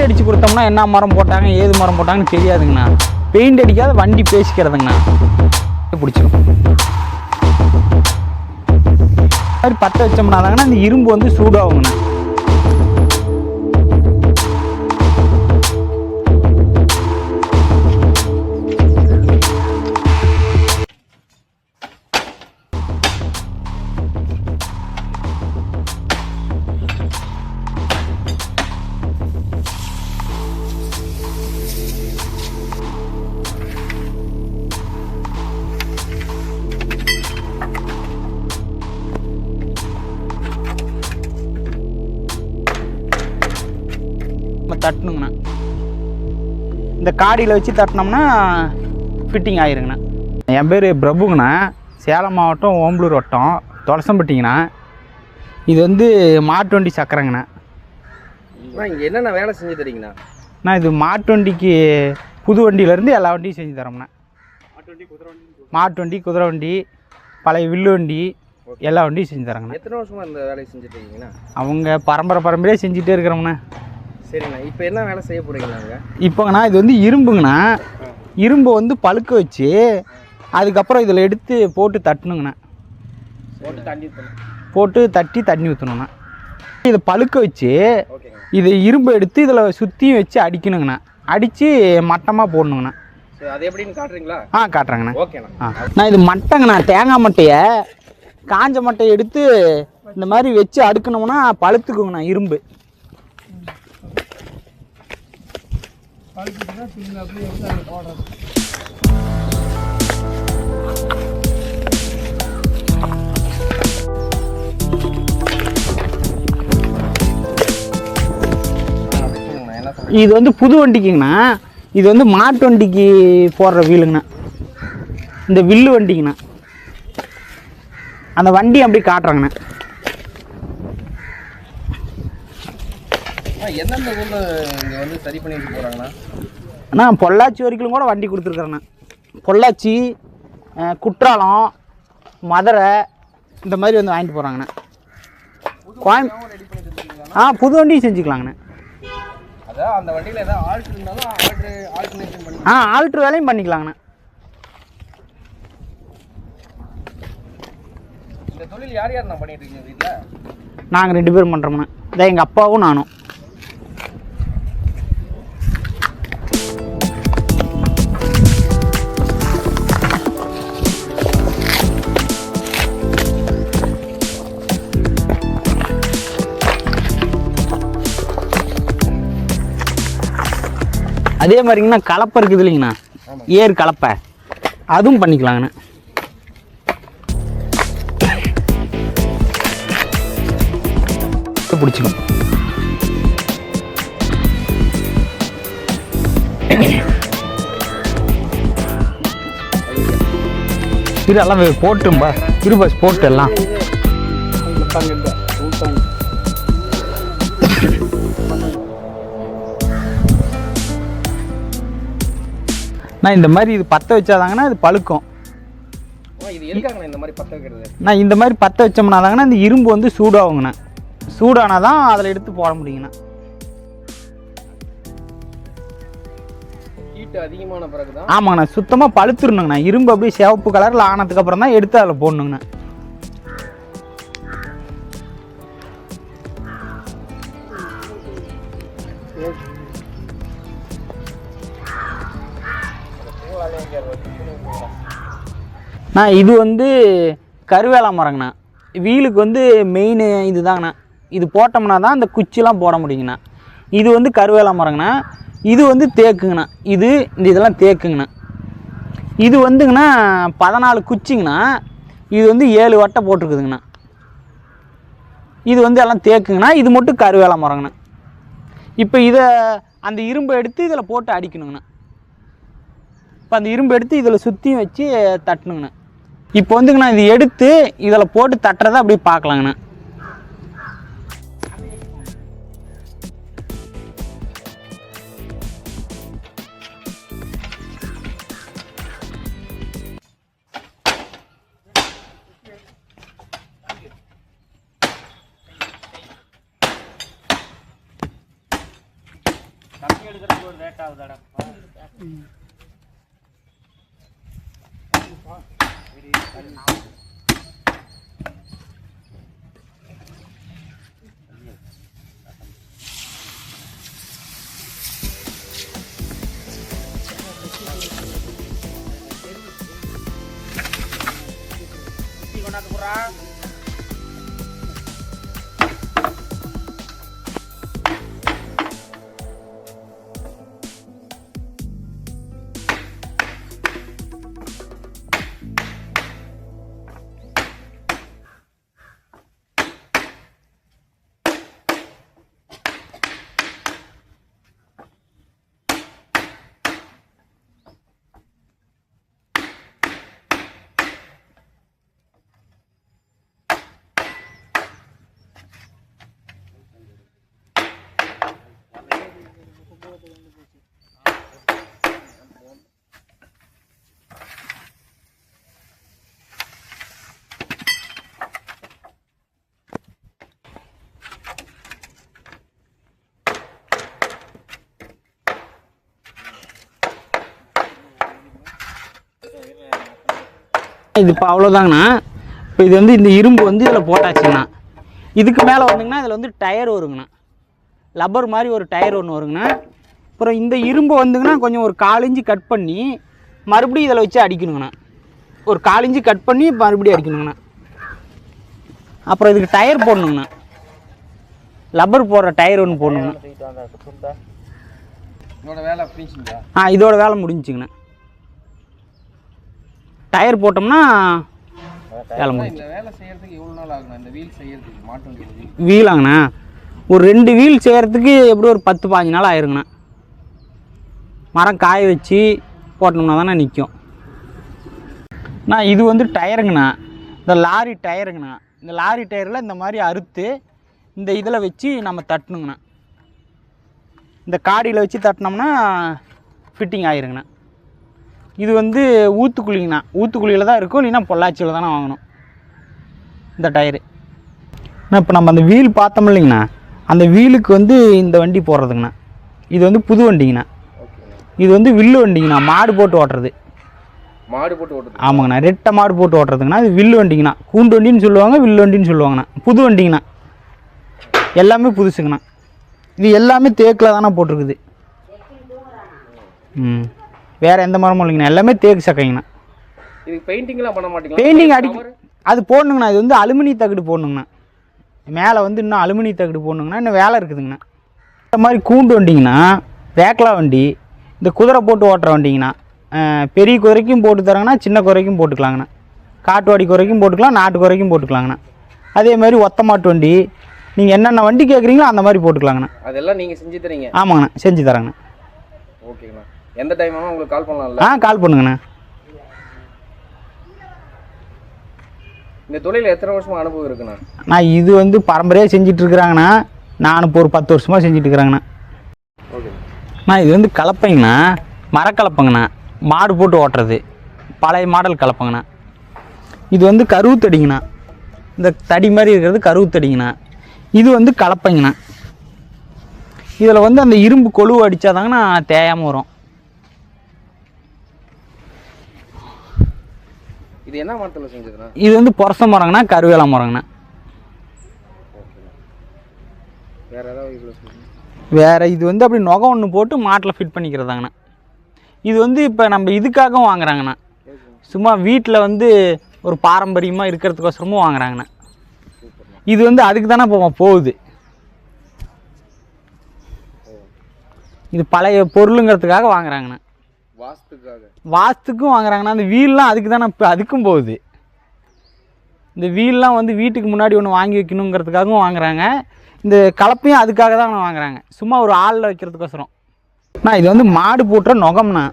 Paint அடிச்சு கொடுத்தோம்னா என்ன மரம் போட்டாங்க ஏது மரம் போட்டாங்கன்னு தெரியாதுங்கண்ணா. பெயிண்ட் அடிக்காத வண்டி பேசிக்கிறதுங்கண்ணா. பிடிச்சிடும் மாதிரி பற்ற வச்சோம்னா தாங்கண்ணா இந்த இரும்பு வந்து சூடாகுங்கண்ணா. இந்த காடியில் வச்சு தட்டினோம்னா ஃபிட்டிங் ஆயிருங்கண்ணா. என் பேர் பிரபுங்கண்ணா. சேலம் மாவட்டம் ஓம்பலூர் வட்டம் தொலசம்பட்டிங்கண்ணா. இது வந்து மாட்டு வண்டி சக்கரங்கண்ணா. அண்ணா இங்கே என்னென்ன வேலை செஞ்சு தரீங்கண்ணா? நான் இது மாட்டு வண்டிக்கு புது வண்டியிலேருந்து எல்லா வண்டியும் செஞ்சு தரோம்ண்ணா. மாட்டு வண்டி குதிரை வண்டி பழைய வில்லு வண்டி எல்லா வண்டியும் செஞ்சு தரோங்கண்ணா. எத்தனை வருஷமா இந்த வேலையை செஞ்சுட்டு இருக்கீங்கண்ணா? அவங்க பரம்பரை பரம்பரையாக செஞ்சுட்டே இருக்கிறோம்ண்ணா. சரிண்ணா. இப்போ என்ன வேலை செய்ய போறீங்களாங்க? இப்போங்கண்ணா இது வந்து இரும்புங்கண்ணா. இரும்பை வந்து பழுக்க வச்சு அதுக்கப்புறம் இதில் எடுத்து போட்டு தட்டணுங்கண்ணா. போட்டு தண்ணி போட்டு தட்டி தண்ணி ஊற்றணுங்கண்ணா இதை பழுக்க வச்சு இது இரும்பை எடுத்து இதில் சுற்றியும் வச்சு அடிக்கணுங்கண்ணா. அடித்து மட்டமாக போடணுங்கண்ணா. அது எப்படின்னு காட்டுறீங்களா? ஆ காட்டுறேங்கண்ணா. ஓகேண்ணா. ஆ. நான் இது மட்டைங்கண்ணா தேங்காய் மட்டையை காஞ்ச மட்டையை எடுத்து இந்த மாதிரி வச்சு அடுக்கணும்னா பழுத்துக்குங்கண்ணா இரும்பு. அப்படி சொல்லுங்கண்ணா என்ன போடுறது இது வந்து புது வண்டிக்குங்கண்ணா. இது வந்து மாட்டு வண்டிக்கு போடுற வீலுங்கண்ணா. இந்த வில்லு வண்டிங்கண்ணா அந்த வண்டி அப்படி காட்டுறாங்கண்ணா. எந்தெந்த ஊரில் இங்கே வந்து சரி பண்ணிட்டு போகிறாங்கண்ணா அண்ணா பொள்ளாச்சி வரைக்கும் கூட வண்டி கொடுத்துருக்குறேண்ணா. பொள்ளாச்சி குற்றாலம் மதுரை இந்த மாதிரி வந்து வாங்கிட்டு போகிறாங்கண்ணா கோயம் ஆ புது வண்டியும் செஞ்சுக்கலாங்கண்ணா. அதான் அந்த வண்டியில் ஏதாவது ஆல்ட் இருந்தாலும் ஆல்ட்ரு ஆல்டர்னேஷன் பண்ணி ஆ ஆல்ட்ரு வேலையும் பண்ணிக்கலாங்கண்ணா. இந்த தொழில் யார் யார் நான் பண்ணிட்டு இருக்கீங்க வீட்டில் நாங்கள் ரெண்டு பேரும் பண்ணுறோம்ண்ணா இதான் எங்கள் அப்பாவும் நானும். அதே மாதிரிங்கண்ணா கலப்பை இருக்குது இல்லைங்கண்ணா. ஏர் கலப்பை. அதுவும் பண்ணிக்கலாங்கண்ணா. பிடிச்சிக்கும் இது எல்லாம் போட்டும்பா. இருபஸ் போட்டு எல்லாம். நான் இந்த மாதிரி இது பற்ற வச்சாதாங்கன்னா இது பழுக்கும். நான் இந்த மாதிரி பற்ற வச்சோம்னா தாங்கண்ணா இந்த இரும்பு வந்து சூடாகுங்கண்ணா. சூடானால் தான் அதில் எடுத்து போட முடியுங்கண்ணா. அதிகமான பிறகு ஆமாங்கண்ணா சுத்தமாக பழுத்துருணுங்கண்ணா இரும்பு அப்படியே சிவப்பு கலரில் ஆனதுக்கு அப்புறம் தான் எடுத்து அதில் போடணுங்கண்ணா. நான் இது வந்து கருவேலா மரங்கண்ணா. வீலுக்கு வந்து மெயின் இதுதாங்கண்ணா. இது போட்டோம்னா தான் அந்த குச்சிலாம் போட முடியுங்கண்ணா. இது வந்து கருவேலா மரங்கண்ணா. இது வந்து தேக்குங்கண்ணா. இது இந்த இதெல்லாம் தேக்குங்கண்ணா. இது வந்துங்கண்ணா பதினாலு குச்சிங்கண்ணா. இது வந்து ஏழு வட்டை போட்டிருக்குதுங்கண்ணா. இது வந்து எல்லாம் தேக்குங்கண்ணா. இது மட்டும் கருவேலா மரங்கண்ணா. இப்போ இதை அந்த இரும்பை எடுத்து இதில் போட்டு அடிக்கணுங்கண்ணா. இப்போ அந்த இரும்பு எடுத்து இதில் சுற்றியும் வச்சு தட்டணுங்கண்ணா. இப்போ வந்துங்கண்ணா இது எடுத்து இதில் போட்டு தட்டுறதை அப்படியே பார்க்கலாங்கண்ணா. தண்ணி எடுக்கிறதுக்கு கொண்டாந்து போடுறான் இது இப்போ அவ்வளோதாங்கண்ணா இப்போ இது வந்து இந்த இரும்பு வந்து இதில் போட்டாச்சுங்கண்ணா இதுக்கு மேலே வந்துங்கன்னா இதில் வந்து டயர் வருங்கண்ணா லப்பர் மாதிரி ஒரு டயர் ஒன்று வருங்கண்ணா அப்புறம் இந்த இரும்பு வந்துங்கன்னா கொஞ்சம் ஒரு கால் கட் பண்ணி மறுபடியும் இதில் வச்சு அடிக்கணுங்கண்ணா ஒரு கால் கட் பண்ணி மறுபடியும் அடிக்கணுங்கண்ணா அப்புறம் இதுக்கு டயர் போடணுங்கண்ணா லப்பர் போடுற டயர் ஒன்று போடணுங்கண்ணா ஆ இதோட வேலை முடிஞ்சுங்கண்ணா டயர் போட்டோம்னா வேலை முடிஞ்சு வீலாங்கண்ணா ஒரு ரெண்டு வீல் செய்கிறதுக்கு எப்படி ஒரு பத்து பாஞ்சு நாள் ஆயிருங்கண்ணா. மரம் காய வச்சு போட்டோம்னா தானே நிற்கும் அண்ணா இது வந்து டயருங்கண்ணா. இந்த லாரி டயருங்கண்ணா. இந்த லாரி டயரில் இந்த மாதிரி அறுத்து இந்த இதில் வச்சு நம்ம தட்டணுங்கண்ணா. இந்த காடியில் வச்சு தட்டினோம்னா ஃபிட்டிங் ஆயிருங்கண்ணா. இது வந்து ஊத்துக்குழிங்கண்ணா. ஊத்துக்குழியில் தான் இருக்கும். இல்லைன்னா பொள்ளாச்சியில் தானே வாங்கணும். இந்த டயரு. அண்ணா இப்போ நம்ம அந்த வீல் பார்த்தோம் இல்லைங்கண்ணா. அந்த வீலுக்கு வந்து இந்த வண்டி போடுறதுங்கண்ணா. இது வந்து புது வண்டிங்கண்ணா. இது வந்து வில்லு வண்டிங்கண்ணா. மாடு போட்டு ஓட்டுறது. மாடு போட்டு ஓட்டுது ஆமாங்கண்ணா. ரெட்டை மாடு போட்டு ஓட்டுறதுங்கண்ணா. இது வில்லு வண்டிங்கண்ணா. கூண்டு வண்டின்னு சொல்லுவாங்க வில்லு வண்டின்னு சொல்லுவாங்கண்ணா. புது வண்டிங்கண்ணா. எல்லாமே புதுசுங்கண்ணா. இது எல்லாமே தேக்கில் தானே போட்டிருக்குது. ம். வேறு எந்த மரமும் இல்லைங்கண்ணா. எல்லாமே தேக்கு சக்கைங்கண்ணா. இதுக்கு பெயிண்டிங்லாம் பண்ண மாட்டீங்களா? பெயிண்டிங் அடி அது போடணுங்கண்ணா. இது வந்து அலுமினிய தகடு போடணுங்கண்ணா. மேலே வந்து இன்னும் அலுமினிய தகடு போடணுங்கண்ணா. இன்னும் வேலை இருக்குதுங்கண்ணா. இந்த மாதிரி கூண்டு வண்டிங்கண்ணா. வேக்கலா வண்டி. இந்த குதிரை போட்டு ஓட்டுற வண்டிங்கண்ணா. பெரிய குதிரைக்கும் போட்டு தராங்கண்ணா. சின்ன குதிரைக்கும் போட்டுக்கலாங்கண்ணா. காட்டுவாடி குதிரைக்கும் போட்டுக்கலாம். நாட்டு குதிரைக்கும் போட்டுக்கலாங்கண்ணா. அதே மாதிரி ஒத்த மாட்டு வண்டி. நீங்கள் என்னென்ன வண்டி கேட்குறீங்களோ அந்த மாதிரி போட்டுக்கலாங்கண்ணா. அதெல்லாம் நீங்க செஞ்சு தரீங்க. ஆமாங்கண்ணா. செஞ்சு தரேங்கண்ணா. ஓகேங்கண்ணா. எந்த டைம் உங்களுக்கு கால் பண்ணலாம்ல. ஆ கால் பண்ணுங்கண்ணா. இந்த தொழில் எத்தனை வருஷமா அனுபவம் இருக்குண்ணா? நான் இது வந்து பரம்பரையாக செஞ்சுட்டு இருக்கிறாங்கண்ணா நான் இப்போ ஒரு பத்து வருஷமாக செஞ்சுட்டு இருக்கிறாங்கண்ணா ஓகே. நான் இது வந்து கலப்பைங்கண்ணா. மரக்கலப்பைங்கண்ணா. மாடு போட்டு ஓட்டுறது. பழைய மாடல் கலப்பைங்கண்ணா. இது வந்து கருவுத்தடிங்கண்ணா. இந்த தடி மாதிரி இருக்கிறது கருவுத்தடிங்கண்ணா. இது வந்து கலப்பைங்கண்ணா. இதில் வந்து அந்த இரும்பு கொழுவு அடித்தாதாங்கண்ணா தேயாமல் வரும். இது என்ன மரத்தில் செஞ்சதுண்ணா? இது வந்து புரச மரங்கண்ணா கருவேல மரங்கண்ணா. வேற ஏதாவது வேறு இது வந்து அப்படி நுகை ஒன்று போட்டு மாட்டில் ஃபிட் பண்ணிக்கிறதாங்கண்ணா. இது வந்து இப்போ நம்ம இதுக்காகவும் வாங்குறாங்கண்ணா. சும்மா வீட்டில் வந்து ஒரு பாரம்பரியமாக இருக்கிறதுக்கோசரமும் வாங்குறாங்கண்ணா. இது வந்து அதுக்கு தானே இப்போ போகுது. இது பழைய பொருளுங்கிறதுக்காக வாங்குறாங்கண்ணா. வாஸ்துக்காக. வாஸ்துக்கும் வாங்குறாங்கண்ணா அந்த வீல்லாம் அதுக்கு தானே இப்போ அதுக்கும் போகுது. இந்த வீல்லாம் வந்து வீட்டுக்கு முன்னாடி ஒன்று வாங்கி வைக்கணுங்கிறதுக்காகவும் வாங்குறாங்க. இந்த கலப்பையும் அதுக்காக தான் வாங்குறாங்க. சும்மா ஒரு ஆளில் வைக்கிறதுக்கோசரம். அண்ணா இது வந்து மாடு போட்டுற நுகம்ண்ணா.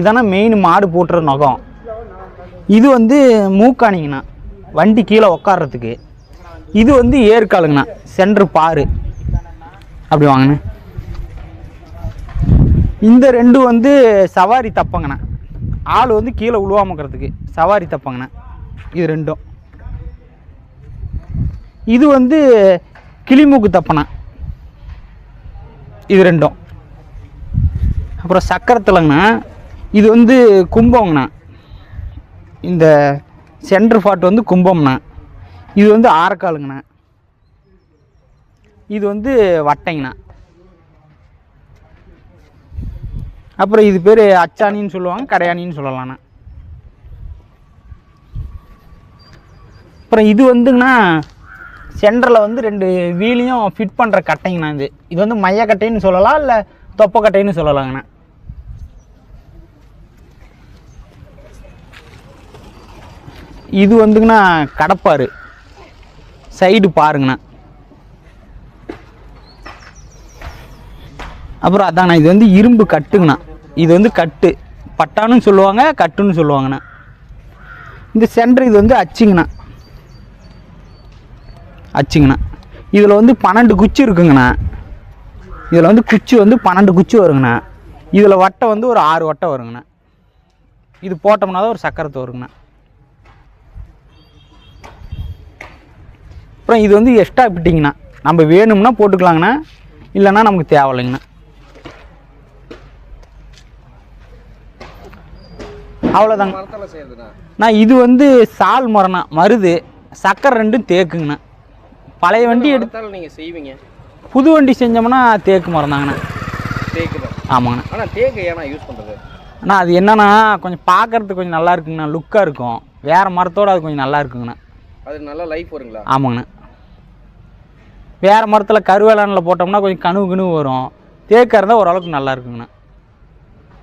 இதானே மெயின் மாடு போட்டுற நுகம். இது வந்து மூக்காணிங்கண்ணா. வண்டி கீழே உக்காடுறதுக்கு இது வந்து ஏற்காலுங்கண்ணா. சென்ட்ரு பாரு அப்படி வாங்கினேன் இந்த ரெண்டு வந்து சவாரி தப்பங்கண்ணா. ஆள் வந்து கீழே உழுவாமக்கிறதுக்கு சவாரி தப்பங்கண்ணா. இது ரெண்டும். இது வந்து கிளிமூக்கு தப்பண்ணா இது ரெண்டும். அப்புறம் சக்கரத்துலங்கண்ணா. இது வந்து கும்பம்ண்ணா இந்த சென்டர் ஃபாட் வந்து கும்பம்ண்ணா. இது வந்து ஆரக்காலுங்கண்ணா. இது வந்து வட்டைங்கண்ணா. அப்புறம் இது பேர் அச்சாணின்னு சொல்லுவாங்க கடையாணின்னு சொல்லலாம்ண்ணா அப்புறம் இது வந்துங்கண்ணா சென்டரில் வந்து ரெண்டு வீலையும் ஃபிட் பண்ணுற கட்டைங்கண்ணா இது. இது வந்து மைய கட்டைன்னு சொல்லலாம் இல்லை தொப்பை கட்டைன்னு சொல்லலாங்கண்ணா. இது வந்துங்கண்ணா கடப்பாரு. சைடு பாருங்கண்ணா. அப்புறம் அதாண்ணா இது வந்து இரும்பு கட்டுங்கண்ணா. இது வந்து கட்டு. பட்டான்னு சொல்லுவாங்க கட்டுன்னு சொல்லுவாங்கண்ணா. இந்த சென்டர் இது வந்து அச்சுங்கண்ணா. அச்சுங்கண்ணா. இதில் வந்து பன்னெண்டு குச்சி இருக்குங்கண்ணா. இதில் வந்து குச்சி வந்து பன்னெண்டு குச்சி வருங்கண்ணா. இதில் வட்டை வந்து ஒரு ஆறு வட்டை வருங்கண்ணா. இது போட்டோம்னா தான் ஒரு சக்கரத்து வருங்கண்ணா. அப்புறம் இது வந்து எக்ஸ்ட்ரா பிட்டிங்கண்ணா நம்ம வேணும்னா போட்டுக்கலாங்கண்ணா. இல்லைன்னா நமக்கு தேவையில்லைங்கண்ணா. அவ்வளோதாங்க நான் இது வந்து சால் மரம்ண்ணா மருது சக்கரை ரெண்டும் தேக்குங்கண்ணா. பழைய வண்டி எடுத்து மரத்தால் நீங்கள் செய்வீங்க. புது வண்டி செஞ்சோம்னா தேக்கு மரம் தாங்கண்ணா தேக்கு ஆமாங்கண்ணா. ஆனால் தேக்கு ஏன்னா யூஸ் பண்ணுறது அண்ணா அது என்னன்னா கொஞ்சம் பார்க்கறதுக்கு கொஞ்சம் நல்லா இருக்குங்கண்ணா. லுக்காக இருக்கும். வேறு மரத்தோட அது கொஞ்சம் நல்லா இருக்குங்கண்ணா. அது நல்லா லைஃப் வருங்களா? ஆமாங்கண்ணா. வேறு மரத்தில் கருவேலானில் போட்டோம்னா கொஞ்சம் கணுவு கணுவு வரும். தேக்காக இருந்தால் ஓரளவுக்கு நல்லா இருக்குங்கண்ணா.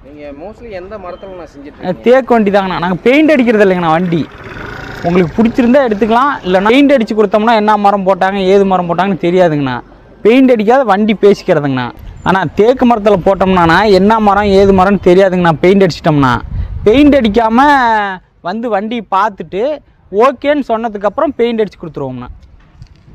நீங்கள் மோஸ்ட்லி எந்த மரத்தில் நான் செஞ்சுட்டு தேக்கு வண்டி தாங்கண்ணா. நாங்கள் பெயிண்ட் அடிக்கிறது இல்லைங்கண்ணா வண்டி. உங்களுக்கு பிடிச்சிருந்தா எடுத்துக்கலாம் இல்லைன்னா பெயிண்ட் அடித்து கொடுத்தோம்னா என்ன மரம் போட்டாங்க ஏது மரம் போட்டாங்கன்னு தெரியாதுங்கண்ணா. பெயிண்ட் அடிக்காத வண்டி பேசிக்கிறதுங்கண்ணா. ஆனால் தேக்கு மரத்தில் போட்டோம்னாண்ணா என்ன மரம் ஏது மரம்னு தெரியாதுங்கண்ணா பெயிண்ட் அடிச்சிட்டோம்னா. பெயிண்ட் அடிக்காமல் வந்து வண்டி பார்த்துட்டு ஓகேன்னு சொன்னதுக்கப்புறம் பெயிண்ட் அடித்து கொடுத்துருவோம்ண்ணா